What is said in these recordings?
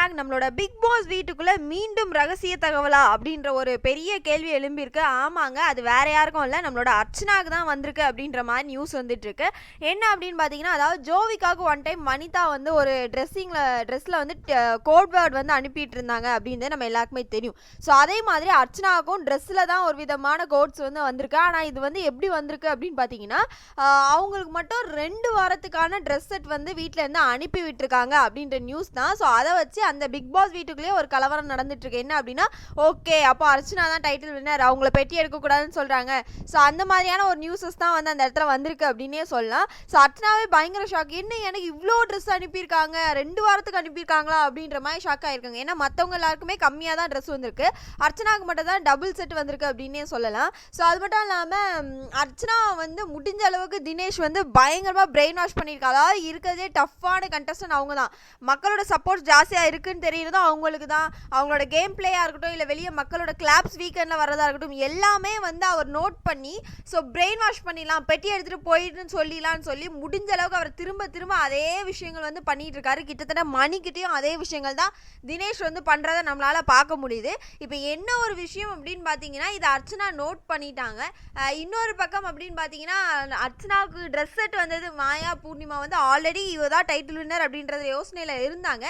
Gang நம்மளோட big pass வீட்டுக்குள்ளே மீண்டும் ரகசிய தகவலா அப்படின்ற ஒரு பெரிய கேள்வி எழும்பியிருக்கு. ஆமாங்க அது வேற யாருக்கும் இல்லை. நம்மளோட அர்ச்சனாக்கு தான் வந்திருக்கு அப்படின்ற மாதிரி நியூஸ் வந்துட்டு இருக்கு என்ன அப்படின்னு பார்த்தீங்கன்னா அதாவது ஜோவிக்காவுக்கு ஒன் டைம் வனிதா வந்து ஒரு ட்ரெஸ்ஸிங்கில் ட்ரெஸ்ஸில் வந்து கோட் வேர்ட் வந்து அனுப்பிட்டு இருந்தாங்க அப்படின்றது நம்ம எல்லாருக்குமே தெரியும். ஸோ அதே மாதிரி அர்ச்சனாவுக்கும் ட்ரெஸ்ஸில் தான் ஒரு விதமான கோட்ஸ் வந்து வந்திருக்கு. ஆனால் இது வந்து எப்படி வந்திருக்கு அப்படின்னு பார்த்தீங்கன்னா அவங்களுக்கு மட்டும் ரெண்டு வாரத்துக்கான ட்ரெஸ் செட் வந்து வீட்டில் இருந்து அனுப்பி விட்டுருக்காங்க அப்படின்ற நியூஸ் தான். ஸோ அதை வச்சு அந்த பிக் பாஸ் வீட்டுக்குள்ளேயே ஒரு கலவரம் நடந்துட்டு இருக்கு என்ன அப்படின்னா ஓகே அப்போ அர்ச்சனா தான் டைட்டில் வின்னர் அவங்கள பெட்டி எடுக்கக்கூடாதுன்னு சொல்கிறாங்க ஸோ அந்த மாதிரியான ஒரு நியூஸஸ் தான் வந்து அந்த இடத்துல வந்திருக்கு அப்படின்னே சொல்லலாம். ஸோ அர்ச்சனாவே பயங்கர ஷாக் என்ன எனக்கு இவ்வளோ ட்ரெஸ் அனுப்பியிருக்காங்க? ரெண்டு வாரத்துக்கு அனுப்பியிருக்காங்களா? அப்படின்ற மாதிரி ஷாக் ஆயிருக்காங்க. ஏன்னா மற்றவங்க எல்லாருக்குமே கம்மியாக தான் ட்ரெஸ் வந்திருக்கு. அர்ச்சனாவுக்கு மட்டும் தான் டபுள் செட் வந்திருக்கு அப்படின்னே சொல்லலாம். ஸோ அது மட்டும் இல்லாமல் அர்ச்சனா வந்து முடிஞ்ச அளவுக்கு தினேஷ் வந்து பயங்கரமாக பிரெயின் வாஷ் பண்ணியிருக்காங்க அதாவது இருக்கிறதே டஃப்பான கண்டஸ்டன் அவங்க தான். மக்களோட சப்போர்ட் ஜாஸ்தியாக இருக்குன்னு தெரியுறதும் அவங்களுக்கு தான் அவங்களோட கேம் பிளேயாக இருக்கட்டும் இல்லை வெளியே மக்களோட கிளாப்ஸ் வீக்கெண்டில் வரதா இருக்கட்டும் எல்லாமே வந்து அவர் நோட் பண்ணி ஸோ பிரெயின் வாஷ் பண்ணிடலாம் பெட்டி எடுத்துகிட்டு போயிட்டுன்னு சொல்லிடலான்னு சொல்லி முடிஞ்ச அளவுக்கு அவர் திரும்ப திரும்ப அதே விஷயங்கள் வந்து பண்ணிட்டு இருக்காரு. கிட்டத்தட்ட மணிக்கிட்டேயும் அதே விஷயங்கள் தான் தினேஷ் வந்து பண்ணுறதை நம்மளால் பார்க்க முடியுது. இப்போ என்ன ஒரு விஷயம் அப்படின்னு பார்த்தீங்கன்னா இதை அர்ச்சனா நோட் பண்ணிட்டாங்க. இன்னொரு பக்கம் அப்படின்னு பார்த்தீங்கன்னா அர்ச்சனாவுக்கு ட்ரெஸ் செட் வந்தது மாயா பூர்ணிமா வந்து ஆல்ரெடி இவ தான் டைட்டில் வின்னர் அப்படின்றத யோசனையில் இருந்தாங்க.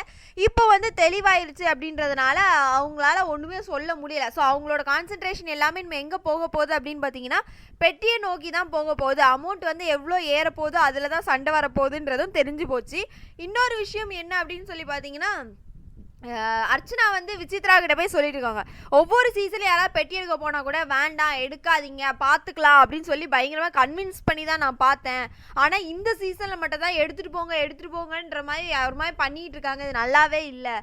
இப்போ வந்து வந்து தெளிவாயிருச்சு அப்படின்றதுனால அவங்களால ஒன்றுமே சொல்ல முடியல. ஸோ அவங்களோட கான்சென்ட்ரேஷன் எல்லாமே நம்ம எங்கே போக போகுது அப்படின்னு பார்த்தீங்கன்னா பெட்டியை நோக்கி தான் போக போகுது. அமௌண்ட் வந்து எவ்வளோ ஏறப்போகுதோ அதில் தான் சண்டை வரப்போகுதுன்றதும் தெரிஞ்சு போச்சு. இன்னொரு விஷயம் என்ன அப்படின்னு சொல்லி பார்த்தீங்கன்னா அர்ச்சனா வந்து விசித்ரா கிட்ட போய் சொல்லிட்டு இருக்காங்க ஒவ்வொரு சீசன்ல யாராவது பெட்டி எடுக்க போனா கூட வேண்டாம் எடுக்காதீங்க பார்த்துக்கலாம் அப்படின்னு சொல்லி பயங்கரமாக கன்வின்ஸ் பண்ணி தான் நான் பார்த்தேன். ஆனால் இந்த சீசனில் மட்டும் தான் எடுத்துகிட்டு போங்க எடுத்துகிட்டு போங்கன்ற மாதிரி ஒரு மாதிரி பண்ணிட்டு இருக்காங்க. இது நல்லாவே இல்லை.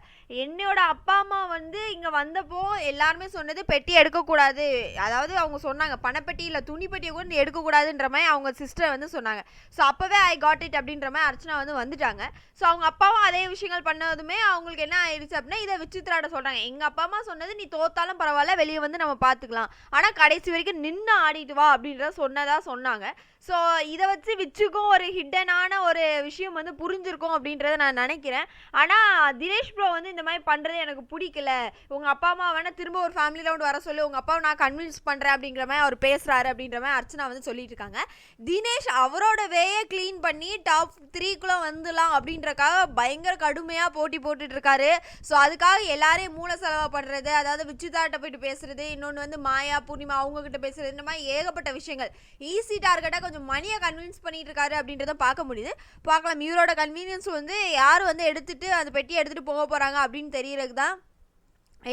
என்னோட அப்பா அம்மா வந்து இங்கே வந்தப்போ எல்லாருமே சொன்னது பெட்டி எடுக்கக்கூடாது. அதாவது அவங்க சொன்னாங்க பணப்பெட்டி இல்லை துணிப்பெட்டியை கூட எடுக்கக்கூடாதுன்ற மாதிரி அவங்க சிஸ்டர் வந்து சொன்னாங்க. ஸோ அப்போவே ஐ காட் இட் அப்படின்ற மாதிரி அர்ச்சனா வந்து வந்துட்டாங்க. ஸோ அவங்க அப்பாவும் அதே விஷயங்கள் பண்ணதுமே அவங்களுக்கு என்ன ஆயிடுச்சு? அப்படின்னா இதை விசித்ராட சொல்கிறாங்க எங்கள் அப்பா அம்மா சொன்னது நீ தோத்தாலும் பரவாயில்ல வெளியே வந்து நம்ம பார்த்துக்கலாம். ஆனால் கடைசி வரைக்கும் நின்று ஆடிட்டு வா அப்படின்றத சொன்னதாக சொன்னாங்க. ஸோ இதை வச்சு விச்சுக்கும் ஒரு ஹிட்டனான ஒரு விஷயம் வந்து புரிஞ்சிருக்கும் அப்படின்றத நான் நினைக்கிறேன். ஆனால் தினேஷ் ப்ரோ வந்து இந்த மாதிரி பண்ணுறது எனக்கு பிடிக்கல. உங்கள் அப்பா அம்மா வேணால் திரும்ப ஒரு ஃபேமிலி ரவுண்ட் வர சொல்லி. உங்கள் அப்பாவை நான் கன்வின்ஸ் பண்ணுறேன் அப்படிங்கிற மாதிரி அவர் பேசுகிறாரு அப்படின்ற மாதிரி அர்ச்சனா வந்து சொல்லிட்டு இருக்காங்க. தினேஷ் அவரோட வேயை க்ளீன் பண்ணி டாப் த்ரீக்குள்ளே வந்துடலாம் அப்படின்றக்காக பயங்கர கடுமையாக போட்டி போட்டுட்டு இருக்காரு. ஸோ அதுக்காக எல்லாரையும் மூல செலவு அதாவது விச்சுதாட்ட போயிட்டு பேசுறது இன்னொன்று வந்து மாயா பூர்ணிமா அவங்க கிட்ட பேசுறது இந்த மாதிரி ஏகப்பட்ட விஷயங்கள். ஈஸி டார்கெட்டாக கொஞ்சம் மணியை கன்வின்ஸ் பண்ணிட்டு இருக்காரு அப்படின்றத பார்க்க முடியுது. பார்க்கலாம். இவரோட கன்வீனியன்ஸ் வந்து யார் வந்து எடுத்துட்டு அந்த பெட்டியை எடுத்துட்டு போக போறாங்க அப்படின்னு தெரியறது தான்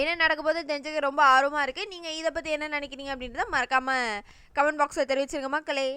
என்ன நடக்க போது தெரிஞ்சுக்க ரொம்ப ஆர்வமாக இருக்குது நீங்கள் இதை பற்றி என்ன நினைக்கிறீங்க அப்படின்றத மறக்காமல் கமெண்ட் பாக்ஸில் தெரிவிச்சிருங்க மக்களே.